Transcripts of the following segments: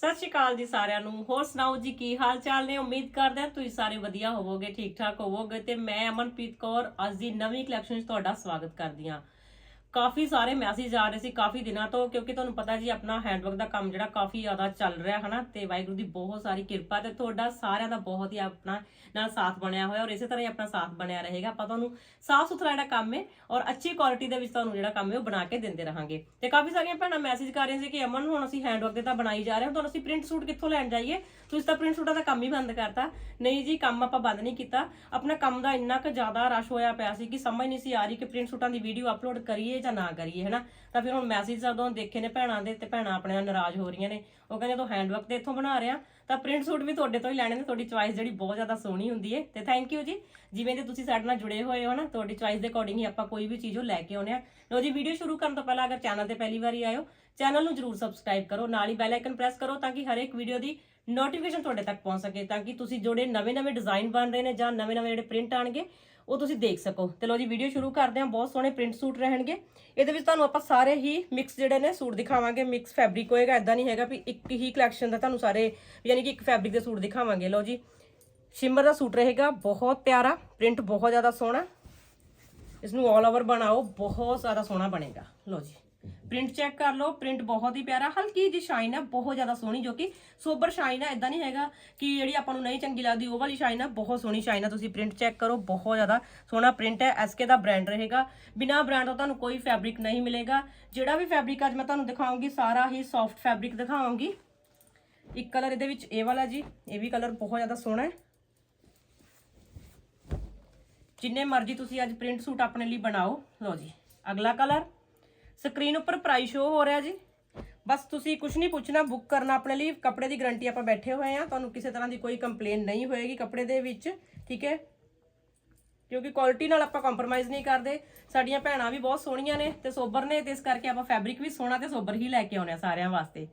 ਸਤਿ ਸ਼੍ਰੀ ਅਕਾਲ ਜੀ ਸਾਰਿਆਂ ਨੂੰ। ਹੋਰ ਸੁਣਾਓ ਜੀ, ਕੀ ਹਾਲ ਚਾਲ ਨੇ? ਉਮੀਦ ਕਰਦੇ ਹਾਂ ਤੁਸੀਂ ਸਾਰੇ ਵਧੀਆ ਹੋਵੋਗੇ, ਠੀਕ ਠਾਕ ਹੋਵੋਗੇ ਤੇ ਮੈਂ ਅਮਨਪ੍ਰੀਤ ਕੌਰ ਅੱਜ ਦੀ ਨਵੀਂ ਕਲੈਕਸ਼ਨ 'ਚ ਤੁਹਾਡਾ ਸਵਾਗਤ ਕਰਦੀ ਹਾਂ। ਕਾਫੀ ਸਾਰੇ ਮੈਸੇਜ ਆ ਰਹੇ ਸੀ ਕਾਫੀ ਦਿਨਾਂ ਤੋਂ, ਕਿਉਂਕਿ ਤੁਹਾਨੂੰ ਪਤਾ ਜੀ ਆਪਣਾ ਹੈਂਡਵਰਕ ਦਾ ਕੰਮ ਜਿਹੜਾ ਕਾਫੀ ਜ਼ਿਆਦਾ ਚੱਲ ਰਿਹਾ, ਹਨਾ? ਤੇ ਵਾਹਿਗੁਰੂ ਦੀ ਬਹੁਤ ਸਾਰੀ ਕਿਰਪਾ ਤੇ ਤੁਹਾਡਾ ਸਾਰਿਆਂ ਦਾ ਬਹੁਤ ਹੀ ਆਪਣਾ ਨਾਲ ਸਾਥ ਬਣਿਆ ਹੋਇਆ ਔਰ ਇਸੇ ਤਰ੍ਹਾਂ ਹੀ ਆਪਣਾ ਸਾਥ ਬਣਿਆ ਰਹੇਗਾ। ਆਪਾਂ ਤੁਹਾਨੂੰ ਸਾਫ਼ ਸੁਥਰਾ ਜਿਹੜਾ ਕੰਮ ਹੈ ਔਰ ਅੱਛੀ ਕੁਆਲਿਟੀ ਦੇ ਵਿੱਚ ਤੁਹਾਨੂੰ ਜਿਹੜਾ ਕੰਮ ਹੈ ਉਹ ਬਣਾ ਕੇ ਦਿੰਦੇ ਰਹਾਂਗੇ। ਤੇ ਕਾਫੀ ਸਾਰੀਆਂ ਭੈਣਾਂ ਮੈਸੇਜ ਕਰ ਰਹੀਆਂ ਸੀ ਕਿ ਅਮਨ, ਹੁਣ ਅਸੀਂ ਹੈਂਡਵਰਕ ਦੇ ਤਾਂ ਬਣਾਈ ਜਾ ਰਹੇ ਹਾਂ, ਤੁਹਾਨੂੰ ਅਸੀਂ ਪ੍ਰਿੰਟ ਸੂਟ ਕਿੱਥੋਂ ਲੈਣ ਜਾਈਏ? ਤੁਸੀਂ ਤਾਂ ਪ੍ਰਿੰਟ ਸੂਟਾਂ ਦਾ ਕੰਮ ਹੀ ਬੰਦ ਕਰਤਾ। ਨਹੀਂ ਜੀ, ਕੰਮ ਆਪਾਂ ਬੰਦ ਨਹੀਂ ਕੀਤਾ। ਆਪਣਾ ਕੰਮ ਦਾ ਇੰਨਾ ਕੁ ਜ਼ਿਆਦਾ ਰਸ਼ ਹੋਇਆ ਪਿਆ ਸੀ ਕਿ ਸਮਝ ਨਹੀਂ ਸੀ ਆ ਰਹੀ ਕਿ ਪ੍ਰਿੰਟ ਸੂਟਾਂ ਦੀ ਵੀਡੀਓ ਅਪਲੋਡ ਕਰੀਏ ਜਾਂ ਨਾ ਕਰੀਏ, ਹੈਨਾ? ਤਾਂ ਫਿਰ ਹੁਣ ਮੈਸੇਜ ਜਦੋਂ ਦੇਖੇ ਨੇ ਭੈਣਾਂ ਦੇ ਤੇ ਭੈਣਾਂ ਆਪਣੇ ਨਾਲ ਨਾਰਾਜ਼ ਹੋ ਰਹੀਆਂ ਨੇ, ਉਹ ਕਹਿੰਦੇ ਤੂੰ ਹੈਂਡਵਰਕ ਤੇ ਇੱਥੋਂ ਬਣਾ ਰਿਹਾ, ਤਾਂ ਪ੍ਰਿੰਟ ਸੂਟ ਵੀ ਤੁਹਾਡੇ ਤੋਂ ਹੀ ਲੈਣੇ ਨੇ, ਤੁਹਾਡੀ ਚੁਆਇਸ ਜਿਹੜੀ ਬਹੁਤ ਜ਼ਿਆਦਾ ਸੋਹਣੀ ਹੁੰਦੀ ਹੈ ਤੇ ਥੈਂਕ ਯੂ ਜੀ। ਜਿਵੇਂ ਦੇ ਤੁਸੀਂ ਸਾਡੇ ਨਾਲ ਜੁੜੇ ਹੋਏ ਹੋ ਨਾ, ਤੁਹਾਡੀ ਚੁਆਇਸ ਦੇ ਅਕੋਰਡਿੰਗ ਹੀ ਆਪਾਂ ਕੋਈ ਵੀ ਚੀਜ਼ ਉਹ ਲੈ ਕੇ ਆਉਨੇ ਆ ਲੋ ਜੀ ਵੀਡੀਓ ਸ਼ੁਰੂ ਕਰਨ ਤੋਂ ਪਹਿਲਾਂ ਅਗਰ ਚੈਨਲ ਤੇ ਪਹਿਲੀ ਵਾਰੀ ਆਇਓ ਚੈਨਲ ਨੂੰ ਜਰੂਰ ਸਬਸਕ੍ਰਾਈਬ ਕਰੋ, ਨਾਲ ਹੀ ਬੈਲ ਆਈਕਨ ਪ੍ਰੈਸ ਕਰੋ ਤਾਂ ਕਿ ਹਰ ਇੱਕ ਵੀਡੀਓ ਦੀ ਨੋਟੀਫਿਕੇਸ਼ਨ ਤੁਹਾਡੇ ਤੱਕ ਪਹੁੰਚ ਸਕੇ ਤਾਂ ਕਿ ਤੁਸੀਂ ਜਿਹੜੇ ਨਵੇਂ-ਨਵੇਂ ਡਿਜ਼ਾਈਨ ਬਣ ਰਹੇ ਨੇ ਜਾਂ ਨਵੇਂ-ਨਵੇਂ ਜਿਹੜੇ ਪ੍ਰਿੰਟ ਆਣਗੇ, ਉਹ ਤੁਸੀਂ ਦੇਖ ਸਕੋ। ਤੇ ਲੋ ਜੀ ਵੀਡੀਓ ਸ਼ੁਰੂ ਕਰਦੇ ਹਾਂ। ਬਹੁਤ ਸੋਹਣੇ ਪ੍ਰਿੰਟ ਸੂਟ ਰਹਿਣਗੇ। ਇਹਦੇ ਵਿੱਚ ਤੁਹਾਨੂੰ ਆਪਾਂ ਸਾਰੇ ਹੀ ਮਿਕਸ ਜਿਹੜੇ ਨੇ ਸੂਟ ਦਿਖਾਵਾਂਗੇ। ਮਿਕਸ ਫੈਬਰਿਕ ਹੋਏਗਾ ਐਦਾਂ ਨਹੀਂ ਹੈਗਾ ਵੀ ਇੱਕ ਹੀ ਕਲੈਕਸ਼ਨ ਦਾ ਤੁਹਾਨੂੰ ਸਾਰੇ, ਯਾਨੀ ਕਿ ਇੱਕ ਫੈਬਰਿਕ ਦੇ ਸੂਟ ਦਿਖਾਵਾਂਗੇ। ਲੋ ਜੀ ਸ਼ਿਮਰ ਦਾ ਸੂਟ ਰਹੇਗਾ, ਬਹੁਤ ਪਿਆਰਾ ਪ੍ਰਿੰਟ ਬਹੁਤ ਜ਼ਿਆਦਾ ਸੋਹਣਾ। ਇਸ ਨੂੰ ਆਲ ਓਵਰ ਬਣਾਓ, ਬਹੁਤ ਜ਼ਿਆਦਾ ਸੋਹਣਾ ਬਣੇਗਾ। ਲੋ ਜੀ। ਪ੍ਰਿੰਟ ਚੈੱਕ ਕਰ ਲਓ ਪ੍ਰਿੰਟ ਬਹੁਤ ਹੀ ਪਿਆਰਾ, ਹਲਕੀ ਜੀ ਸ਼ਾਈਨ ਹੈ ਬਹੁਤ ਜ਼ਿਆਦਾ ਸੋਹਣੀ, ਜੋ ਕਿ ਸੋਬਰ ਸ਼ਾਈਨ ਹੈ ਇਦਾਂ ਨਹੀਂ ਹੈਗਾ ਕਿ ਜਿਹੜੀ ਆਪਾਂ ਨੂੰ ਨਹੀਂ ਚੰਗੀ ਲੱਗਦੀ, ਉਹ ਵਾਲੀ ਸ਼ਾਈਨ ਹੈ ਬਹੁਤ ਸੋਹਣੀ ਸ਼ਾਈਨ ਹੈ ਤੁਸੀਂ ਪ੍ਰਿੰਟ ਚੈੱਕ ਕਰੋ, ਬਹੁਤ ਜ਼ਿਆਦਾ ਸੋਹਣਾ ਪ੍ਰਿੰਟ ਹੈ ਐਸਕੇ ਦਾ ਬ੍ਰਾਂਡ ਰਹੇਗਾ। ਬਿਨਾ ਬ੍ਰਾਂਡ ਤੋਂ ਤੁਹਾਨੂੰ ਕੋਈ ਫੈਬਰਿਕ ਨਹੀਂ ਮਿਲੇਗਾ। ਜਿਹੜਾ ਵੀ ਫੈਬਰਿਕ ਅੱਜ ਮੈਂ ਤੁਹਾਨੂੰ ਦਿਖਾਉਂਗੀ, ਸਾਰਾ ਹੀ ਸੌਫਟ ਫੈਬਰਿਕ ਦਿਖਾਵਾਂਗੀ ਇੱਕ ਕਲਰ ਇਹਦੇ ਵਿੱਚ ਇਹ ਵਾਲਾ ਜੀ, ਇਹ ਵੀ ਕਲਰ ਬਹੁਤ ਜ਼ਿਆਦਾ ਸੋਹਣਾ ਹੈ। ਜਿੰਨੇ ਮਰਜ਼ੀ ਤੁਸੀਂ ਅੱਜ ਪ੍ਰਿੰਟ ਸੂਟ ਆਪਣੇ ਲਈ ਬਣਾਓ, ਲਓ ਜੀ, ਅਗਲਾ ਕਲਰ ਸਕਰੀਨ ਉੱਪਰ ਪ੍ਰਾਈਸ ਸ਼ੋ ਹੋ ਰਿਹਾ ਜੀ। ਬਸ ਤੁਸੀਂ ਕੁਝ ਨਹੀਂ ਪੁੱਛਣਾ ਬੁੱਕ ਕਰਨਾ ਆਪਣੇ ਲਈ। ਕੱਪੜੇ ਦੀ ਗਾਰੰਟੀ ਆਪਾਂ ਬੈਠੇ ਹੋਏ ਆ ਤੁਹਾਨੂੰ ਕਿਸੇ ਤਰ੍ਹਾਂ ਦੀ ਕੋਈ ਕੰਪਲੇਨ ਨਹੀਂ ਹੋਏਗੀ ਕੱਪੜੇ ਦੇ ਵਿੱਚ, ਠੀਕ ਹੈ? ਕਿਉਂਕਿ ਕੁਆਲਿਟੀ ਨਾਲ ਆਪਾਂ ਕੰਪਰੋਮਾਈਜ਼ ਨਹੀਂ ਕਰਦੇ। ਸਾਡੀਆਂ ਭੈਣਾਂ ਵੀ ਬਹੁਤ ਸੋਹਣੀਆਂ ਨੇ ਤੇ ਸੋਬਰ ਨੇ ਤੇ ਇਸ ਕਰਕੇ ਆਪਾਂ ਫੈਬਰਿਕ ਵੀ ਸੋਹਣਾ ਤੇ ਸੋਬਰ ਹੀ ਲੈ ਕੇ ਆਉਨੇ ਆ ਸਾਰਿਆਂ ਵਾਸਤੇ।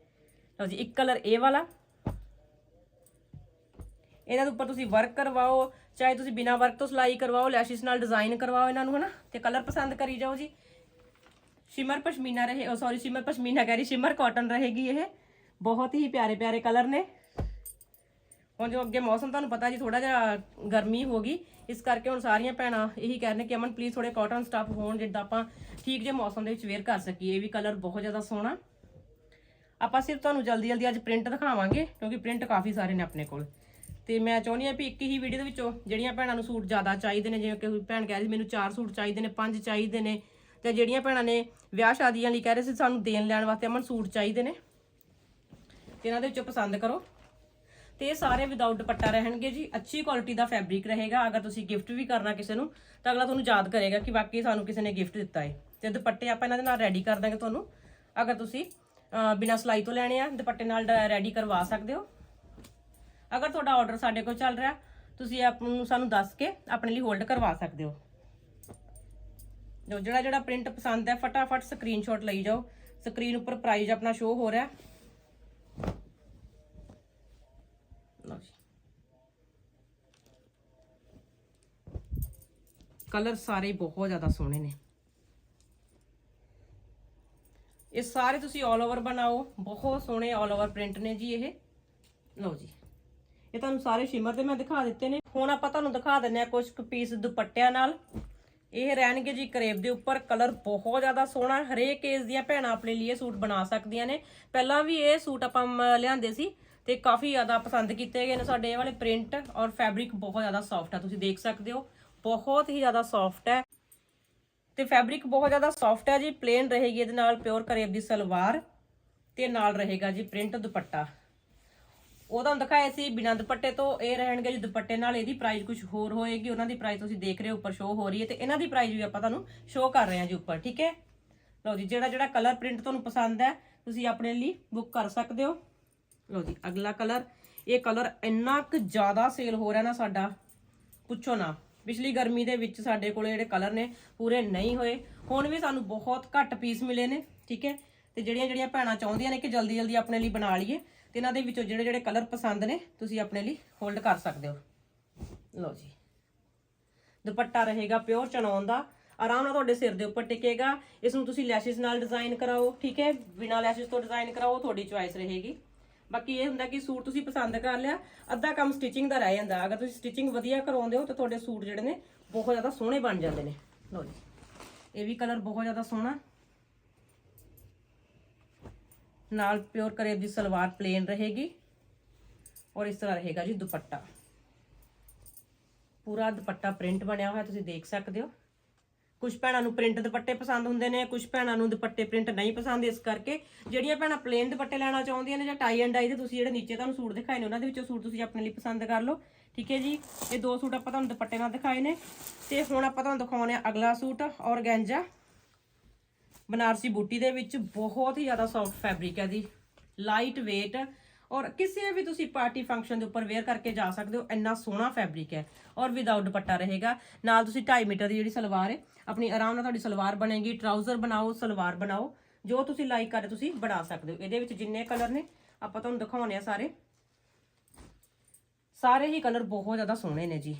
ਲਓ ਜੀ, ਇੱਕ ਕਲਰ ਇਹ ਵਾਲਾ। ਇਹਨਾਂ ਦੇ ਉੱਪਰ ਤੁਸੀਂ ਵਰਕ ਕਰਵਾਓ, ਚਾਹੇ ਤੁਸੀਂ ਬਿਨਾ ਵਰਕ ਤੋਂ ਸਿਲਾਈ ਕਰਵਾਓ ਲੈਸ਼ਿਸ ਨਾਲ ਡਿਜ਼ਾਈਨ ਕਰਵਾਓ ਇਹਨਾਂ ਨੂੰ, ਹਨਾ? ਤੇ ਕਲਰ ਪਸੰਦ ਕਰੀ ਜਾਓ ਜੀ। ਸ਼ਿਮਰ ਪਸ਼ਮੀਨਾ ਰਹੇ ਸੌਰੀ ਸ਼ਿਮਰ ਪਸ਼ਮੀਨਾ ਕਹਿ ਰਹੀ ਸ਼ਿਮਰ ਕਾਟਨ ਰਹੇਗੀ ਇਹ ਬਹੁਤ ਹੀ ਪਿਆਰੇ ਪਿਆਰੇ ਕਲਰ ਨੇ ਹੁਣ ਜੋ ਅੱਗੇ ਮੌਸਮ ਤੁਹਾਨੂੰ ਪਤਾ ਜੀ ਥੋੜਾ ਜਿਹਾ ਗਰਮੀ ਹੋ ਗਈ ਇਸ ਕਰਕੇ ਹੁਣ ਸਾਰੀਆਂ ਭੈਣਾਂ ਇਹੀ ਕਹਿ ਰਹੀਆਂ ਕਿ ਅਮਨ ਪਲੀਜ਼ ਥੋੜੇ ਕਾਟਨ ਸਟੱਫ ਹੋਣ ਜਿੱਦਾਂ ਆਪਾਂ ਠੀਕ ਜੇ ਮੌਸਮ ਦੇ ਵਿੱਚ ਵੇਅਰ ਕਰ ਸਕੀਏ ਇਹ ਵੀ ਕਲਰ ਬਹੁਤ ਜ਼ਿਆਦਾ ਸੋਹਣਾ ਆਪਾਂ ਸਿਰਫ ਤੁਹਾਨੂੰ ਜਲਦੀ ਜਲਦੀ ਅੱਜ ਪ੍ਰਿੰਟ ਦਿਖਾਵਾਂਗੇ ਕਿਉਂਕਿ ਪ੍ਰਿੰਟ ਕਾਫੀ ਸਾਰੇ ਨੇ ਆਪਣੇ ਕੋਲ ਤੇ ਮੈਂ ਚਾਹੁੰਦੀ ਹਾਂ ਵੀ ਇੱਕ ਹੀ ਵੀਡੀਓ ਦੇ ਵਿੱਚੋਂ ਜਿਹੜੀਆਂ ਭੈਣਾਂ ਨੂੰ ਸੂਟ ਜ਼ਿਆਦਾ ਚਾਹੀਦੇ ਨੇ ਜਿਵੇਂ ਕਿ ਭੈਣ ਕਹਿ ਰਹੀ ਸੀ ਮੈਨੂੰ ਚਾਰ ਸੂਟ ਚਾਹੀਦੇ ਨੇ ਪੰਜ ਚਾਹੀਦੇ ਨੇ ਤੇ ਜਿਹੜੀਆਂ ਭੈਣਾਂ ਨੇ ਵਿਆਹ ਸ਼ਾਦੀਆਂ ਲਈ ਕਹਿ ਰਹੇ ਸੀ ਸਾਨੂੰ ਦੇਣ ਲੈਣ ਵਾਸਤੇ, ਅਮਨ ਸੂਟ ਚਾਹੀਦੇ ਨੇ। ਤੇ ਇਹਨਾਂ ਦੇ ਵਿੱਚੋਂ ਪਸੰਦ ਕਰੋ। ਤੇ ਇਹ ਸਾਰੇ ਵਿਦਆਊਟ ਦੁਪੱਟਾ ਰਹਿਣਗੇ ਜੀ। ਅੱਛੀ ਕੁਆਲਿਟੀ ਦਾ ਫੈਬਰਿਕ ਰਹੇਗਾ। ਅਗਰ ਤੁਸੀਂ ਗਿਫਟ ਵੀ ਕਰਨਾ ਕਿਸੇ ਨੂੰ, ਤਾਂ ਅਗਲਾ ਤੁਹਾਨੂੰ ਯਾਦ ਕਰੇਗਾ ਕਿ ਵਾਕਈ ਸਾਨੂੰ ਕਿਸੇ ਨੇ ਗਿਫਟ ਦਿੱਤਾ ਹੈ ਤੇ ਦੁਪੱਟੇ ਆਪਾਂ ਇਹਨਾਂ ਦੇ ਨਾਲ ਰੈਡੀ ਕਰ ਦਾਂਗੇ ਤੁਹਾਨੂੰ। ਅਗਰ ਤੁਸੀਂ ਬਿਨਾਂ ਸਿਲਾਈ ਤੋਂ ਲੈਣੇ ਆ, ਦੁਪੱਟੇ ਨਾਲ ਰੈਡੀ ਕਰਵਾ ਸਕਦੇ ਹੋ। ਅਗਰ ਤੁਹਾਡਾ ਆਰਡਰ ਸਾਡੇ ਕੋਲ ਚੱਲ ਰਿਹਾ, ਤੁਸੀਂ ਆਪ ਨੂੰ ਸਾਨੂੰ ਦੱਸ ਕੇ ਆਪਣੇ ਲਈ ਹੋਲਡ ਕਰਵਾ ਸਕਦੇ ਹੋ। ਜੋ ਜਿਹੜਾ ਜਿਹੜਾ ਪ੍ਰਿੰਟ ਪਸੰਦ ਹੈ, ਫਟਾਫਟ ਸਕਰੀਨਸ਼ਾਟ ਲਈ ਜਾਓ। ਸਕਰੀਨ ਉੱਪਰ ਪ੍ਰਾਈਜ਼ ਆਪਣਾ ਸ਼ੋ ਹੋ ਰਿਹਾ। ਲਓ ਜੀ। ਕਲਰ ਸਾਰੇ ਬਹੁਤ ਜ਼ਿਆਦਾ ਸੋਹਣੇ ਨੇ। ਇਹ ਸਾਰੇ ਤੁਸੀਂ ਆਲ ਓਵਰ ਬਣਾਓ। ਬਹੁਤ ਸੋਹਣੇ ਆਲ ਓਵਰ ਪ੍ਰਿੰਟ ਨੇ ਜੀ ਇਹ। ਲਓ ਜੀ। ਇਹ ਤੁਹਾਨੂੰ ਸਾਰੇ ਸ਼ਿਮਰ ਦੇ ਮੈਂ ਦਿਖਾ ਦਿੱਤੇ ਨੇ। ਹੁਣ ਆਪਾਂ ਤੁਹਾਨੂੰ ਦਿਖਾ ਦਿੰਨੇ ਆ ਕੁਝ ਕੁ ਪੀਸ ਦੁਪੱਟਿਆਂ ਨਾਲ। ਇਹ ਰਹਿਣਗੇ ਜੀ ਕਰੇਬ ਦੇ ਉੱਪਰ। ਕਲਰ ਬਹੁਤ ਜ਼ਿਆਦਾ ਸੋਹਣਾ, ਹਰੇਕ ਏਜ ਦੀਆਂ ਭੈਣਾਂ ਆਪਣੇ ਲਈ ਇਹ ਸੂਟ ਬਣਾ ਸਕਦੀਆਂ ਨੇ। ਪਹਿਲਾਂ ਵੀ ਇਹ ਸੂਟ ਆਪਾਂ ਮ- ਲਿਆਂਦੇ ਸੀ ਤੇ ਕਾਫੀ ਜ਼ਿਆਦਾ ਪਸੰਦ ਕੀਤੇ ਗਏ ਨੇ ਸਾਡੇ ਇਹ ਵਾਲੇ ਪ੍ਰਿੰਟ ਔਰ ਫੈਬਰਿਕ ਬਹੁਤ ਜ਼ਿਆਦਾ ਸੌਫਟ ਆ, ਤੁਸੀਂ ਦੇਖ ਸਕਦੇ ਹੋ। ਬਹੁਤ ਹੀ ਜ਼ਿਆਦਾ ਸੌਫਟ ਹੈ। ਤੇ ਫੈਬਰਿਕ ਬਹੁਤ ਜ਼ਿਆਦਾ ਸੌਫਟ ਹੈ ਜੀ ਪਲੇਨ ਰਹੇਗੀ ਇਹਦੇ ਨਾਲ ਪਿਓਰ ਕਰੇਬ ਦੀ ਸਲਵਾਰ ਤੇ ਨਾਲ ਰਹੇਗਾ ਜੀ ਪ੍ਰਿੰਟ ਦੁਪੱਟਾ। ਉਹ ਤੁਹਾਨੂੰ ਦਿਖਾਇਆ ਸੀ ਬਿਨਾਂ ਦੁਪੱਟੇ ਤੋਂ, ਇਹ ਰਹਿਣਗੇ ਜੀ ਦੁਪੱਟੇ ਨਾਲ, ਇਹਦੀ ਪ੍ਰਾਈਸ ਕੁਝ ਹੋਰ ਹੋਏਗੀ, ਉਹਨਾਂ ਦੀ ਪ੍ਰਾਈਸ ਤੁਸੀਂ ਦੇਖ ਰਹੇ ਹੋ, ਉੱਪਰ ਸ਼ੋ ਹੋ ਰਹੀ ਹੈ ਤੇ ਇਹਨਾਂ ਦੀ ਪ੍ਰਾਈਸ ਵੀ ਆਪਾਂ ਤੁਹਾਨੂੰ ਸ਼ੋ ਕਰ ਰਹੇ ਹਾਂ ਜੀ ਉੱਪਰ, ਠੀਕ ਹੈ? ਲਓ ਜੀ, ਜਿਹੜਾ ਜਿਹੜਾ ਕਲਰ ਪ੍ਰਿੰਟ ਤੁਹਾਨੂੰ ਪਸੰਦ ਹੈ, ਤੁਸੀਂ ਆਪਣੇ ਲਈ ਬੁੱਕ ਕਰ ਸਕਦੇ ਹੋ। ਲਓ ਜੀ, ਅਗਲਾ ਕਲਰ ਇਹ ਕਲਰ ਇੰਨਾ ਕੁ ਜ਼ਿਆਦਾ ਸੇਲ ਹੋ ਰਿਹਾ ਨਾ ਸਾਡਾ, ਪੁੱਛੋ ਨਾ, ਪਿਛਲੀ ਗਰਮੀ ਦੇ ਵਿੱਚ ਸਾਡੇ ਕੋਲੇ ਜਿਹੜੇ ਕਲਰ ਨੇ, ਪੂਰੇ ਨਹੀਂ ਹੋਏ, ਹੁਣ ਵੀ ਸਾਨੂੰ ਬਹੁਤ ਘੱਟ ਪੀਸ ਮਿਲੇ ਨੇ, ਠੀਕ ਹੈ? ਤੇ ਜਿਹੜੀਆਂ ਜਿਹੜੀਆਂ ਭੈਣਾਂ ਚਾਹੁੰਦੀਆਂ ਨੇ ਕਿ ਜਲਦੀ ਜਲਦੀ ਆਪਣੇ ਲਈ ਬਣਾ ਲਈਏ, ਤੇ ਇਹਨਾਂ ਦੇ ਵਿੱਚੋਂ ਜਿਹੜੇ ਜਿਹੜੇ ਕਲਰ ਪਸੰਦ ਨੇ, ਤੁਸੀਂ ਆਪਣੇ ਲਈ ਹੋਲਡ ਕਰ ਸਕਦੇ ਹੋ। ਲਓ ਜੀ। ਦੁਪੱਟਾ ਰਹੇਗਾ ਪਿਓਰ ਚਨੌਨ ਦਾ। ਆਰਾਮ ਨਾਲ ਤੁਹਾਡੇ ਸਿਰ ਦੇ ਉੱਪਰ ਟਿਕੇਗਾ। ਇਸ ਨੂੰ ਤੁਸੀਂ ਲੈਸ਼ਿਸ ਨਾਲ ਡਿਜ਼ਾਈਨ ਕਰਾਓ, ਠੀਕ ਹੈ? ਬਿਨਾਂ ਲੈਸ਼ਿਸ ਤੋਂ ਡਿਜ਼ਾਈਨ ਕਰਾਓ ਤੁਹਾਡੀ ਚੁਆਇਸ ਰਹੇਗੀ। ਬਾਕੀ ਇਹ ਹੁੰਦਾ ਕਿ ਸੂਟ ਤੁਸੀਂ ਪਸੰਦ ਕਰ ਲਿਆ, ਅੱਧਾ ਕੰਮ ਸਟਿਚਿੰਗ ਦਾ ਰਹਿ ਜਾਂਦਾ। ਅਗਰ ਤੁਸੀਂ ਸਟਿਚਿੰਗ ਵਧੀਆ ਕਰਵਾਉਂਦੇ ਹੋ, ਤਾਂ ਤੁਹਾਡੇ ਸੂਟ ਜਿਹੜੇ ਨੇ ਬਹੁਤ ਜ਼ਿਆਦਾ ਸੋਹਣੇ ਬਣ ਜਾਂਦੇ ਨੇ। ਲਓ ਜੀ। ਇਹ ਵੀ ਕਲਰ ਬਹੁਤ ਜ਼ਿਆਦਾ ਸੋਹਣਾ। ਨਾਲ ਪਿਓਰ ਕਰੇਬ ਦੀ ਸਲਵਾਰ ਪਲੇਨ ਰਹੇਗੀ ਔਰ ਇਸ ਤਰ੍ਹਾਂ ਰਹੇਗਾ ਜੀ ਦੁਪੱਟਾ। ਪੂਰਾ ਦੁਪੱਟਾ ਪ੍ਰਿੰਟ ਬਣਿਆ ਹੋਇਆ, ਤੁਸੀਂ ਦੇਖ ਸਕਦੇ ਹੋ। ਕੁਝ ਭੈਣਾਂ ਨੂੰ ਪ੍ਰਿੰਟ ਦੁਪੱਟੇ ਪਸੰਦ ਹੁੰਦੇ ਨੇ ਕੁਝ ਭੈਣਾਂ ਨੂੰ ਦੁਪੱਟੇ ਪ੍ਰਿੰਟ ਨਹੀਂ ਪਸੰਦ, ਇਸ ਕਰਕੇ ਜਿਹੜੀਆਂ ਭੈਣਾਂ ਪਲੇਨ ਦੁਪੱਟੇ ਲੈਣਾ ਚਾਹੁੰਦੀਆਂ ਨੇ ਜਾਂ ਟਾਈ ਐਂਡ ਡਾਈ ਦੇ, ਤੁਸੀਂ ਜਿਹੜੇ ਨੀਚੇ ਤੁਹਾਨੂੰ ਸੂਟ ਦਿਖਾਏ ਨੇ, ਉਹਨਾਂ ਦੇ ਵਿੱਚੋਂ ਸੂਟ ਤੁਸੀਂ ਆਪਣੇ ਲਈ ਪਸੰਦ ਕਰ ਲਓ। ਠੀਕ ਹੈ ਜੀ? ਇਹ ਦੋ ਸੂਟ ਆਪਾਂ ਤੁਹਾਨੂੰ ਦੁਪੱਟੇ ਨਾਲ ਦਿਖਾਏ ਨੇ। ਤੇ ਹੁਣ ਆਪਾਂ ਤੁਹਾਨੂੰ ਦਿਖਾਉਣੇ ਆ ਅਗਲਾ ਸੂਟ, ਔਰਗੈਂਜਾ। ਬਨਾਰਸੀ ਬੂਟੀ ਦੇ ਵਿੱਚ ਬਹੁਤ ਹੀ ਜ਼ਿਆਦਾ ਸੌਫਟ ਫੈਬਰਿਕ ਹੈ ਦੀ ਲਾਈਟ weight ਔਰ ਕਿਸੇ ਵੀ ਤੁਸੀਂ ਪਾਰਟੀ ਫੰਕਸ਼ਨ ਦੇ ਉੱਪਰ ਵੇਅਰ ਕਰਕੇ ਜਾ ਸਕਦੇ ਹੋ, ਇੰਨਾ ਸੋਹਣਾ ਫੈਬਰਿਕ ਹੈ ਔਰ ਵਿਦਆਊਟ ਦੁਪੱਟਾ ਰਹੇਗਾ। ਨਾਲ ਤੁਸੀਂ 2.5 ਮੀਟਰ ਦੀ ਜਿਹੜੀ ਸਲਵਾਰ ਹੈ, ਆਪਣੀ ਆਰਾਮ ਨਾਲ ਤੁਹਾਡੀ ਸਲਵਾਰ ਬਣੇਗੀ। ਟਰਾਊਜ਼ਰ ਬਣਾਓ, ਸਲਵਾਰ ਬਣਾਓ, ਜੋ ਤੁਸੀਂ ਲਾਈਕ ਕਰੇ ਤੁਸੀਂ ਬਣਾ ਸਕਦੇ ਹੋ। ਇਹਦੇ ਵਿੱਚ ਜਿੰਨੇ ਕਲਰ ਨੇ, ਆਪਾਂ ਤੁਹਾਨੂੰ ਦਿਖਾਉਣੇ ਆ ਸਾਰੇ। ਸਾਰੇ ਹੀ ਕਲਰ ਬਹੁਤ ਜ਼ਿਆਦਾ ਸੋਹਣੇ ਨੇ ਜੀ।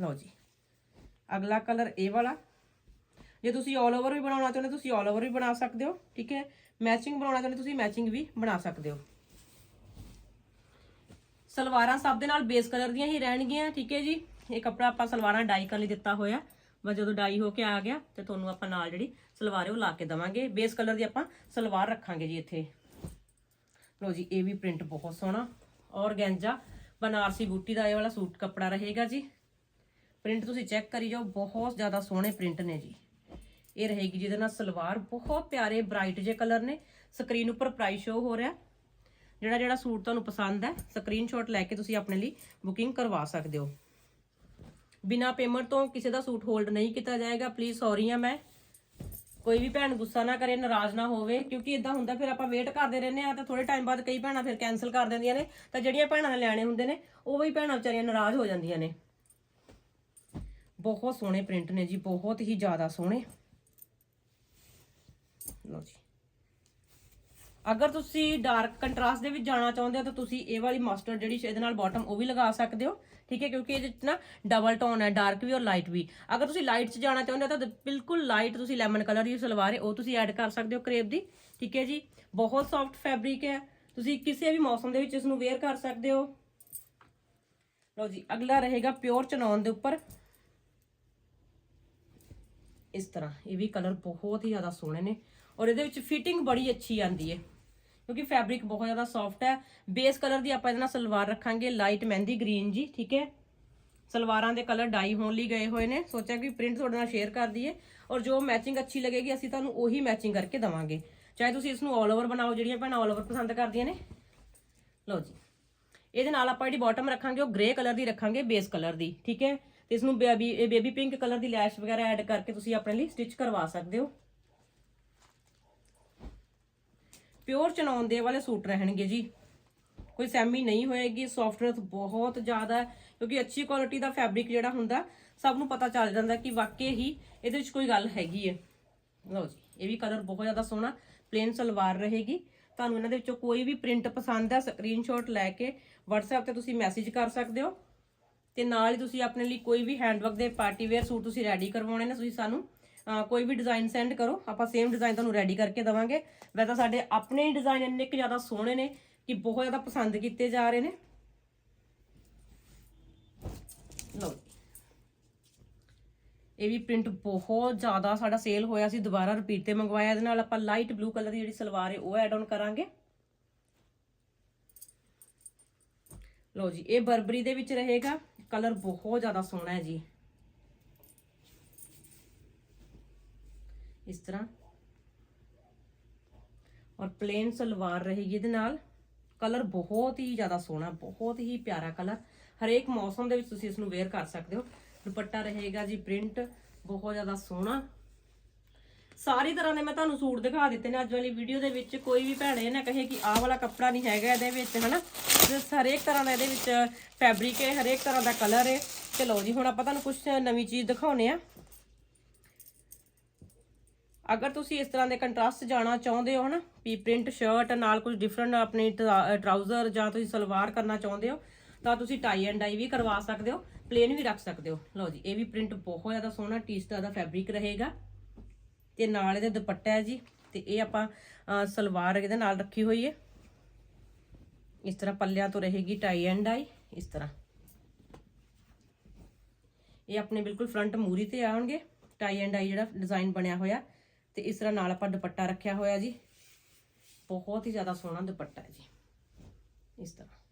ਲਓ ਜੀ। ਅਗਲਾ ਕਲਰ ਇਹ ਵਾਲਾ। ਜੇ ਤੁਸੀਂ 올 ਓਵਰ ਵੀ ਬਣਾਉਣਾ ਚਾਹੁੰਦੇ ਤੁਸੀਂ 올 ਓਵਰ ਵੀ ਬਣਾ ਸਕਦੇ ਹੋ, ਠੀਕ ਹੈ? ਮੈਚਿੰਗ ਬਣਾਉਣਾ ਚਾਹੁੰਦੇ ਤੁਸੀਂ ਮੈਚਿੰਗ ਵੀ ਬਣਾ ਸਕਦੇ ਹੋ। ਸਲਵਾਰਾਂ ਸਭ ਦੇ ਨਾਲ ਬੇਸ ਕਲਰ ਦੀਆਂ ਹੀ ਰਹਿਣਗੀਆਂ, ਠੀਕ ਹੈ ਜੀ? ਇਹ ਕੱਪੜਾ ਆਪਾਂ ਸਲਵਾਰਾਂ ਡਾਈ ਕਰਨ ਲਈ ਦਿੱਤਾ ਹੋਇਆ। ਬਸ ਜਦੋਂ ਡਾਈ ਹੋ ਕੇ ਆ ਗਿਆ, ਤੇ ਤੁਹਾਨੂੰ ਆਪਾਂ ਨਾਲ ਜਿਹੜੀ ਸਲਵਾਰ ਉਹ ਲਾ ਕੇ ਦਵਾਂਗੇ। ਬੇਸ ਕਲਰ ਦੀ ਆਪਾਂ ਸਲਵਾਰ ਰੱਖਾਂਗੇ ਜੀ ਇੱਥੇ। ਲੋ ਜੀ, ਇਹ ਵੀ ਪ੍ਰਿੰਟ ਬਹੁਤ ਸੋਹਣਾ। ਔਰਗੈਂਜਾ, ਬਨਾਰਸੀ ਬੂਟੀ ਦਾ ਇਹ ਵਾਲਾ ਸੂਟ ਕੱਪੜਾ ਰਹੇਗਾ ਜੀ। ਪ੍ਰਿੰਟ ਤੁਸੀਂ ਚੈੱਕ ਕਰੀ ਜਾਓ, ਬਹੁਤ ਜ਼ਿਆਦਾ ਸੋਹਣੇ ਪ੍ਰਿੰਟ ਨੇ ਜੀ। ਇਹ ਰਹੇਗੀ ਜਿਹਦੇ ਨਾਲ ਸਲਵਾਰ ਬਹੁਤ ਪਿਆਰੇ ਬ੍ਰਾਈਟ ਜੇ ਕਲਰ ਨੇ। ਸਕਰੀਨ ਉੱਪਰ ਪ੍ਰਾਈਸ ਸ਼ੋ ਹੋ ਰਿਹਾ। ਜਿਹੜਾ ਜਿਹੜਾ ਸੂਟ ਤੁਹਾਨੂੰ ਪਸੰਦ ਹੈ ਸਕਰੀਨਸ਼ਾਟ ਲੈ ਕੇ ਤੁਸੀਂ ਆਪਣੇ ਲਈ ਬੁਕਿੰਗ ਕਰਵਾ ਸਕਦੇ ਹੋ। ਬਿਨਾ ਪੇਮੈਂਟ ਤੋਂ ਕਿਸੇ ਦਾ ਸੂਟ ਹੋਲਡ ਨਹੀਂ ਕੀਤਾ ਜਾਏਗਾ। ਪਲੀਜ਼ ਸੌਰੀ ਆ ਮੈਂ। ਕੋਈ ਵੀ ਭੈਣ ਗੁੱਸਾ ਨਾ ਕਰੇ, ਨਾਰਾਜ਼ ਨਾ ਹੋਵੇ, ਕਿਉਂਕਿ ਇਦਾਂ ਹੁੰਦਾ, ਫਿਰ ਆਪਾਂ ਵੇਟ ਕਰਦੇ ਰਹਿੰਦੇ ਆ ਤਾਂ ਥੋੜੇ ਟਾਈਮ ਬਾਅਦ ਕਈ ਭੈਣਾਂ ਫਿਰ ਕੈਨਸਲ ਕਰ ਦਿੰਦੀਆਂ ਨੇ। ਤਾਂ ਜਿਹੜੀਆਂ ਭੈਣਾਂ ਨੇ ਲੈਣੇ ਹੁੰਦੇ ਨੇ, ਉਹ ਵੀ ਭੈਣਾਂ ਵਿਚਾਰੀਆਂ ਨਾਰਾਜ਼ ਹੋ ਜਾਂਦੀਆਂ ਨੇ। ਬਹੁਤ ਸੋਹਣੇ ਪ੍ਰਿੰਟ ਨੇ ਜੀ, ਬਹੁਤ ਹੀ ਜ਼ਿਆਦਾ ਸੋਹਣੇ। ਲਓ ਜੀ। ਅਗਰ ਤੁਸੀਂ ਡਾਰਕ ਕੰਟਰਾਸਟ ਦੇ ਵਿੱਚ ਜਾਣਾ ਚਾਹੁੰਦੇ ਹੋ, ਤਾਂ ਤੁਸੀਂ ਇਹ ਵਾਲੀ ਮਾਸਟਰ ਜਿਹੜੀ ਇਹਦੇ ਨਾਲ ਬਾਟਮ ਉਹ ਵੀ ਲਗਾ ਸਕਦੇ ਹੋ। ਠੀਕ ਹੈ, ਕਿਉਂਕਿ ਇਹਦੇ ਵਿੱਚ ਨਾ ਡਬਲ ਟੋਨ ਹੈ ਡਾਰਕ ਵੀ ਔਰ ਲਾਈਟ ਵੀ। ਅਗਰ ਤੁਸੀਂ ਲਾਈਟ 'ਚ ਜਾਣਾ ਚਾਹੁੰਦੇ ਹੋ, ਤਾਂ ਬਿਲਕੁਲ ਲਾਈਟ ਤੁਸੀਂ ਲੈਮਨ ਕਲਰ ਦੀ ਸਲਵਾਰ ਹੈ, ਉਹ ਤੁਸੀਂ ਐਡ ਕਰ ਸਕਦੇ ਹੋ ਕਰੇਪ ਦੀ। ਠੀਕ ਹੈ ਜੀ, ਬਹੁਤ ਸੌਫਟ ਫੈਬਰਿਕ ਹੈ। ਤੁਸੀਂ ਕਿਸੇ ਵੀ ਮੌਸਮ ਦੇ ਵਿੱਚ ਇਸ ਨੂੰ ਵੇਅਰ ਕਰ ਸਕਦੇ ਹੋ। ਲਓ ਜੀ, ਅਗਲਾ ਰਹੇਗਾ ਪਿਓਰ ਚਨੌਨ ਦੇ ਉੱਪਰ। ਇਸ ਤਰ੍ਹਾਂ, ਇਹ ਵੀ ਕਲਰ ਬਹੁਤ ਹੀ ਜ਼ਿਆਦਾ ਸੋਹਣੇ ਨੇ। ਔਰ ਇਹਦੇ ਵਿੱਚ ਫਿਟਿੰਗ ਬੜੀ ਅੱਛੀ ਆਂਦੀ ਹੈ ਕਿਉਂਕਿ ਫੈਬਰਿਕ ਬਹੁਤ ਜ਼ਿਆਦਾ ਸੌਫਟ ਹੈ। ਬੇਸ ਕਲਰ ਦੀ ਆਪਾਂ ਇਹਦੇ ਨਾਲ ਸਲਵਾਰ ਰੱਖਾਂਗੇ ਲਾਈਟ ਮਹਿੰਦੀ ਗ੍ਰੀਨ ਜੀ, ਠੀਕ ਹੈ? ਸਲਵਾਰਾਂ ਦੇ ਕਲਰ ਡਾਈ ਹੋਣ ਲਈ ਗਏ ਹੋਏ ਨੇ। ਸੋਚਿਆ ਕਿ ਪ੍ਰਿੰਟ ਤੁਹਾਡੇ ਨਾਲ ਸ਼ੇਅਰ ਕਰ ਦਈਏ। ਔਰ ਜੋ ਮੈਚਿੰਗ ਅੱਛੀ ਲੱਗੇਗੀ, ਅਸੀਂ ਤੁਹਾਨੂੰ ਉਹੀ ਮੈਚਿੰਗ ਕਰਕੇ ਦਵਾਂਗੇ। ਚਾਹੇ ਤੁਸੀਂ ਇਸ ਨੂੰ 올 ਓਵਰ ਬਣਾਓ, ਜਿਹੜੀਆਂ ਭੈਣਾਂ 올 ਓਵਰ ਪਸੰਦ ਕਰਦੀਆਂ ਨੇ। ਲਓ ਜੀ। ਇਹਦੇ ਨਾਲ ਆਪਾਂ ਜਿਹੜੀ ਬਾਟਮ ਰੱਖਾਂਗੇ, ਉਹ ਗ੍ਰੇ ਕਲਰ ਦੀ ਰੱਖਾਂਗੇ ਬੇਸ ਕਲਰ ਦੀ, ਠੀਕ ਹੈ? ਇਸ ਨੂੰ ਬੇਬੀ ਬੇਬੀ ਪਿੰਕ ਕਲਰ ਦੀ ਲੈਸ਼ ਵਗੈਰਾ ਐਡ ਕਰਕੇ ਤੁਸੀਂ ਆਪਣੇ ਲਈ ਸਟਿਚ ਕਰਵਾ ਸਕਦੇ ਹੋ। ਪਿਓਰ ਚਨੌਨ ਦੇ ਵਾਲੇ ਸੂਟ ਰਹਿਣਗੇ ਜੀ। ਕੋਈ ਸੈਮੀ ਨਹੀਂ ਹੋਏਗੀ ਸੌਫਟਨੈਸ ਬਹੁਤ ਜ਼ਿਆਦਾ ਹੈ, ਕਿਉਂਕਿ ਅੱਛੀ ਕੁਆਲਿਟੀ ਦਾ ਫੈਬਰਿਕ ਜਿਹੜਾ ਹੁੰਦਾ, ਸਭ ਨੂੰ ਪਤਾ ਚੱਲ ਜਾਂਦਾ ਕਿ ਵਾਕਈ ਹੀ ਇਹਦੇ ਵਿੱਚ ਕੋਈ ਗੱਲ ਹੈਗੀ ਹੈ। ਲਓ ਜੀ, ਇਹ ਵੀ ਕਲਰ ਬਹੁਤ ਜ਼ਿਆਦਾ ਸੋਹਣਾ ਪਲੇਨ ਸਲਵਾਰ ਰਹੇਗੀ। ਤੁਹਾਨੂੰ ਇਹਨਾਂ ਦੇ ਵਿੱਚੋਂ ਕੋਈ ਵੀ ਪ੍ਰਿੰਟ ਪਸੰਦ ਹੈ ਸਕਰੀਨਸ਼ਾਟ ਲੈ ਕੇ WhatsApp ਤੇ ਤੁਸੀਂ ਮੈਸੇਜ ਕਰ ਸਕਦੇ ਹੋ। ਤੇ ਨਾਲ ਹੀ ਤੁਸੀਂ ਆਪਣੇ ਲਈ ਕੋਈ ਵੀ ਹੈਂਡਵਰਕ ਦੇ ਪਾਰਟੀ ਵੇਅਰ ਸੂਟ ਤੁਸੀਂ ਰੈਡੀ ਕਰਵਾਉਣੇ ਨੇ, ਤੁਸੀਂ ਸਾਨੂੰ ਕੋਈ ਵੀ ਡਿਜ਼ਾਈਨ ਸੈਂਡ ਕਰੋ, ਆਪਾਂ ਸੇਮ ਡਿਜ਼ਾਈਨ ਤੁਹਾਨੂੰ ਰੈਡੀ ਕਰਕੇ ਦਵਾਂਗੇ। ਵੈਸੇ ਸਾਡੇ ਆਪਣੇ ਹੀ ਡਿਜ਼ਾਈਨ ਇੰਨੇ ਕੁ ਜ਼ਿਆਦਾ ਸੋਹਣੇ ਨੇ ਕਿ ਬਹੁਤ ਜ਼ਿਆਦਾ ਪਸੰਦ ਕੀਤੇ ਜਾ ਰਹੇ ਨੇ। ਲਓ ਜੀ। ਇਹ ਵੀ ਪ੍ਰਿੰਟ ਬਹੁਤ ਜ਼ਿਆਦਾ ਸਾਡਾ ਸੇਲ ਹੋਇਆ ਸੀ, ਦੁਬਾਰਾ ਰਿਪੀਟ ਤੇ ਮੰਗਵਾਇਆ। ਇਹਦੇ ਨਾਲ ਆਪਾਂ ਲਾਈਟ ਬਲੂ ਕਲਰ ਦੀ ਜਿਹੜੀ ਸਲਵਾਰ ਹੈ, ਉਹ ਐਡ ਆਨ ਕਰਾਂਗੇ। ਲਓ ਜੀ, ਇਹ ਬਰਬਰੀ ਦੇ ਵਿੱਚ ਰਹੇਗਾ। ਕਲਰ ਬਹੁਤ ਜ਼ਿਆਦਾ ਸੋਹਣਾ ਹੈ ਜੀ। ਇਸ ਤਰ੍ਹਾਂ। ਔਰ ਪਲੇਨ ਸਲਵਾਰ ਰਹੇਗੀ ਇਹਦੇ ਨਾਲ। ਕਲਰ ਬਹੁਤ ਹੀ ਜ਼ਿਆਦਾ ਸੋਹਣਾ, ਬਹੁਤ ਹੀ ਪਿਆਰਾ ਕਲਰ। ਹਰੇਕ ਮੌਸਮ ਦੇ ਵਿੱਚ ਤੁਸੀਂ ਇਸ ਨੂੰ ਵੇਅਰ ਕਰ ਸਕਦੇ ਹੋ। ਦੁਪੱਟਾ ਰਹੇਗਾ ਜੀ ਪ੍ਰਿੰਟ ਬਹੁਤ ਜ਼ਿਆਦਾ ਸੋਹਣਾ। ਸਾਰੀ ਤਰ੍ਹਾਂ ਦੇ ਮੈਂ ਤੁਹਾਨੂੰ ਸੂਟ ਦਿਖਾ ਦਿੱਤੇ ਨੇ ਅੱਜ ਵਾਲੀ ਵੀਡੀਓ ਦੇ ਵਿੱਚ। ਕੋਈ ਵੀ ਭੈਣੇ ਇਹ ਨਾ ਕਹੇ ਕਿ ਆਹ ਵਾਲਾ ਕੱਪੜਾ ਨਹੀਂ ਹੈਗਾ ਇਹਦੇ ਵਿੱਚ, ਹਨਾ? ਤੇ ਹਰੇਕ ਤਰ੍ਹਾਂ ਦਾ ਇਹਦੇ ਵਿੱਚ ਫੈਬਰਿਕ ਹੈ, ਹਰੇਕ ਤਰ੍ਹਾਂ ਦਾ ਕਲਰ ਹੈ। ਤੇ ਲਓ ਜੀ, ਹੁਣ ਆਪਾਂ ਤੁਹਾਨੂੰ ਕੁਝ ਨਵੀਂ ਚੀਜ਼ ਦਿਖਾਉਨੇ ਆ ਅਗਰ ਤੁਸੀਂ ਇਸ ਤਰ੍ਹਾਂ ਦੇ ਕੰਟਰਾਸਟ ਜਾਣਾ ਚਾਹੁੰਦੇ ਹੋ ਨਾ ਵੀ ਪ੍ਰਿੰਟ ਸ਼ਰਟ ਨਾਲ ਕੁਝ ਡਿਫਰੈਂਟ ਆਪਣੀ ਟਰਾਊਜ਼ਰ ਜਾਂ ਤੁਸੀਂ ਸਲਵਾਰ ਕਰਨਾ ਚਾਹੁੰਦੇ ਹੋ, ਤਾਂ ਤੁਸੀਂ ਟਾਈ ਐਂਡ ਡਾਈ ਵੀ ਕਰਵਾ ਸਕਦੇ ਹੋ ਪਲੇਨ ਵੀ ਰੱਖ ਸਕਦੇ ਹੋ। ਲਓ ਜੀ, ਇਹ ਵੀ ਪ੍ਰਿੰਟ ਬਹੁਤ ਜ਼ਿਆਦਾ ਸੋਹਣਾ ਟੀਸਟਾ ਦਾ ਫੈਬਰਿਕ ਰਹੇਗਾ। ਤੇ ਨਾਲ ਇਹਦੇ ਦੁਪੱਟਾ ਹੈ ਜੀ, ਤੇ ਇਹ ਆਪਾਂ ਸਲਵਾਰ ਇਹਦੇ ਨਾਲ ਰੱਖੀ ਹੋਈ ਹੈ। ਇਸ ਤਰ੍ਹਾਂ ਪੱਲਿਆਂ ਤੋਂ ਰਹੇਗੀ ਟਾਈ ਐਂਡ ਆਈ ਇਸ ਤਰ੍ਹਾਂ। ਇਹ ਆਪਣੇ ਬਿਲਕੁਲ ਫਰੰਟ ਮੂਰੀ ਤੇ ਆਉਣਗੇ। ਟਾਈ ਐਂਡ ਆਈ ਜਿਹੜਾ ਡਿਜ਼ਾਈਨ ਬਣਿਆ ਹੋਇਆ ਤੇ ਇਸ ਤਰ੍ਹਾਂ ਨਾਲ ਆਪਾਂ ਦੁਪੱਟਾ ਰੱਖਿਆ ਹੋਇਆ ਜੀ। ਬਹੁਤ ਹੀ ਜ਼ਿਆਦਾ ਸੋਹਣਾ ਦੁਪੱਟਾ ਹੈ ਜੀ। ਇਸ ਤਰ੍ਹਾਂ।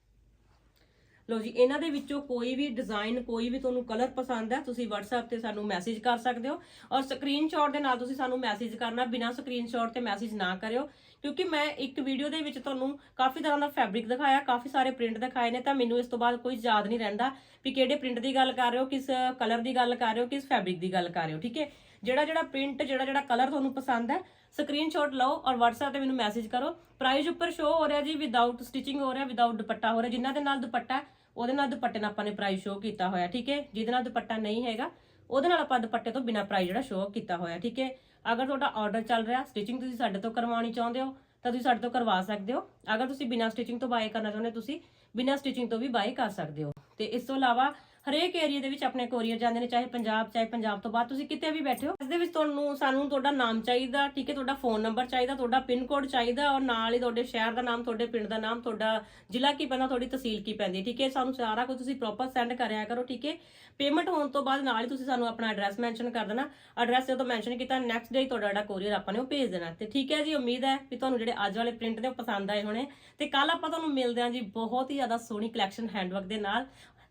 ਲੋ ਜੀ, ਇਹਨਾਂ ਦੇ ਵਿੱਚੋਂ ਕੋਈ ਵੀ ਡਿਜ਼ਾਈਨ ਕੋਈ ਵੀ ਤੁਹਾਨੂੰ ਕਲਰ ਪਸੰਦ ਹੈ, ਤੁਸੀਂ WhatsApp ਤੇ ਸਾਨੂੰ ਮੈਸੇਜ ਕਰ ਸਕਦੇ ਹੋ ਔਰ ਸਕਰੀਨਸ਼ਾਟ ਦੇ ਨਾਲ ਤੁਸੀਂ ਸਾਨੂੰ ਮੈਸੇਜ ਕਰਨਾ, ਬਿਨਾਂ ਸਕਰੀਨਸ਼ਾਟ ਤੇ ਮੈਸੇਜ ਨਾ ਕਰਿਓ, ਕਿਉਂਕਿ ਮੈਂ ਇੱਕ ਵੀਡੀਓ ਦੇ ਵਿੱਚ ਤੁਹਾਨੂੰ ਕਾਫੀ ਤਰ੍ਹਾਂ ਦਾ ਫੈਬਰਿਕ ਦਿਖਾਇਆ, ਕਾਫੀ ਸਾਰੇ ਪ੍ਰਿੰਟ ਦਿਖਾਏ ਨੇ, ਤਾਂ ਮੈਨੂੰ ਇਸ ਤੋਂ ਬਾਅਦ ਕੋਈ ਯਾਦ ਨਹੀਂ ਰਹਿੰਦਾ ਵੀ ਕਿਹੜੇ ਪ੍ਰਿੰਟ ਦੀ ਗੱਲ ਕਰ ਰਹੇ ਹੋ, ਕਿਸ ਕਲਰ ਦੀ ਗੱਲ ਕਰ ਰਹੇ ਹੋ, ਕਿਸ ਫੈਬਰਿਕ ਦੀ ਗੱਲ ਕਰ ਰਹੇ ਹੋ, ਠੀਕ ਹੈ? ਜਿਹੜਾ ਜਿਹੜਾ ਪ੍ਰਿੰਟ ਜਿਹੜਾ ਜਿਹੜਾ ਕਲਰ ਤੁਹਾਨੂੰ ਪਸੰਦ ਹੈ ਸਕਰੀਨਸ਼ਾਟ ਲਓ ਔਰ WhatsApp ਤੇ ਮੈਨੂੰ ਮੈਸੇਜ ਕਰੋ। ਪ੍ਰਾਈਸ ਉੱਪਰ ਸ਼ੋ ਹੋ ਰਿਹਾ ਜੀ ਵਿਦਆਊਟ ਸਟਿਚਿੰਗ ਹੋ ਰਿਹਾ ਵਿਦਆਊਟ ਦੁਪੱਟਾ ਹੋ ਰਿਹਾ, ਜਿਨ੍ਹਾਂ ਦੇ ਨਾਲ ਦੁਪੱਟਾ ਉਹਦੇ ਨਾਲ ਦੁਪੱਟੇ ਨਾਲ ਆਪਾਂ ਨੇ ਪ੍ਰਾਈਸ ਸ਼ੋਅ ਕੀਤਾ ਹੋਇਆ, ਠੀਕ ਹੈ? ਜਿਹਦੇ ਨਾਲ ਦੁਪੱਟਾ ਨਹੀਂ ਹੈਗਾ, ਉਹਦੇ ਨਾਲ ਆਪਾਂ ਦੁਪੱਟੇ ਤੋਂ ਬਿਨਾ ਪ੍ਰਾਈਸ ਜਿਹੜਾ ਸ਼ੋਅ ਕੀਤਾ ਹੋਇਆ, ਠੀਕ ਹੈ? ਅਗਰ ਤੁਹਾਡਾ ਆਰਡਰ ਚੱਲ ਰਿਹਾ ਸਟਿਚਿੰਗ ਤੁਸੀਂ ਸਾਡੇ ਤੋਂ ਕਰਵਾਉਣੀ ਚਾਹੁੰਦੇ ਹੋ, ਤਾਂ ਤੁਸੀਂ ਸਾਡੇ ਤੋਂ ਕਰਵਾ ਸਕਦੇ ਹੋ। ਅਗਰ ਤੁਸੀਂ ਬਿਨਾ ਸਟਿਚਿੰਗ ਤੋਂ ਬਾਏ ਕਰਨਾ ਚਾਹੁੰਦੇ ਹੋ, ਤੁਸੀਂ ਬਿਨਾ ਸਟਿਚਿੰਗ ਤੋਂ ਵੀ ਬਾਏ ਕਰ ਸਕਦੇ ਹੋ। ਤੇ ਇਸ ਤੋਂ ਇਲਾਵਾ ਹਰੇਕ ਏਰੀਆ ਦੇ ਵਿੱਚ ਆਪਣੇ ਕੋਰੀਅਰ ਜਾਂਦੇ ਨੇ, ਚਾਹੇ ਪੰਜਾਬ ਚਾਹੇ ਪੰਜਾਬ ਤੋਂ ਬਾਅਦ। ਤੁਸੀਂ ਕਿਤੇ ਵੀ ਬੈਠੇ ਹੋ, ਇਸ ਦੇ ਵਿੱਚ ਤੁਹਾਨੂੰ, ਸਾਨੂੰ ਤੁਹਾਡਾ ਨਾਮ ਚਾਹੀਦਾ, ਠੀਕ ਹੈ? ਤੁਹਾਡਾ ਫੋਨ ਨੰਬਰ ਚਾਹੀਦਾ, ਤੁਹਾਡਾ ਪਿਨ ਕੋਡ ਚਾਹੀਦਾ ਔਰ ਨਾਲ ਹੀ ਤੁਹਾਡੇ ਸ਼ਹਿਰ ਦਾ ਨਾਮ, ਤੁਹਾਡੇ ਪਿੰਡ ਦਾ ਨਾਮ, ਤੁਹਾਡਾ ਜ਼ਿਲ੍ਹਾ ਕੀ ਪੈਂਦਾ, ਤੁਹਾਡੀ ਤਹਿਸੀਲ ਕੀ ਪੈਂਦੀ ਹੈ, ਠੀਕ ਹੈ? ਸਾਨੂੰ ਸਾਰਾ ਕੁਝ ਤੁਸੀਂ ਪ੍ਰੋਪਰ ਸੈਂਡ ਕਰਿਆ ਕਰੋ, ਠੀਕ ਹੈ? ਪੇਮੈਂਟ ਹੋਣ ਤੋਂ ਬਾਅਦ ਨਾਲ ਹੀ ਤੁਸੀਂ ਸਾਨੂੰ ਆਪਣਾ ਐਡਰੈਸ ਮੈਂਸ਼ਨ ਕਰ ਦੇਣਾ। ਐਡਰੈਸ ਜਦੋਂ ਮੈਂਸ਼ਨ ਕੀਤਾ ਨੈਕਸਟ ਡੇ ਤੁਹਾਡਾ ਜਿਹੜਾ ਕੋਰੀਅਰ ਆਪਾਂ ਨੇ ਉਹ ਭੇਜ ਦੇਣਾ। ਤੇ ਠੀਕ ਹੈ ਜੀ, ਉਮੀਦ ਹੈ ਕਿ ਤੁਹਾਨੂੰ ਜਿਹੜੇ ਅੱਜ ਵਾਲੇ ਪ੍ਰਿੰਟ ਨੇ ਉਹ ਪਸੰਦ ਆਏ ਹੋਣੇ। ਤੇ ਕੱਲ ਆਪਾਂ ਤੁਹਾਨੂੰ ਮਿਲਦੇ ਹਾਂ ਜੀ, ਬਹੁਤ ਹੀ ਜ਼ਿਆਦਾ ਸੋਹਣੀ ਕਲੈਕਸ਼ਨ ਹੈਂਡਵਰਕ ਦੇ ਨਾਲ।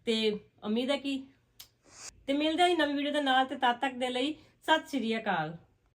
ਤੇ ਉਮੀਦ ਹੈ ਕਿ ਤੇ ਮਿਲਦੇ ਹਾਂ ਜੀ ਨਵੀਂ ਵੀਡੀਓ ਦੇ ਨਾਲ, ਤੇ ਤਦ ਤੱਕ ਦੇ ਲਈ ਸਤਿ ਸ਼੍ਰੀ ਅਕਾਲ।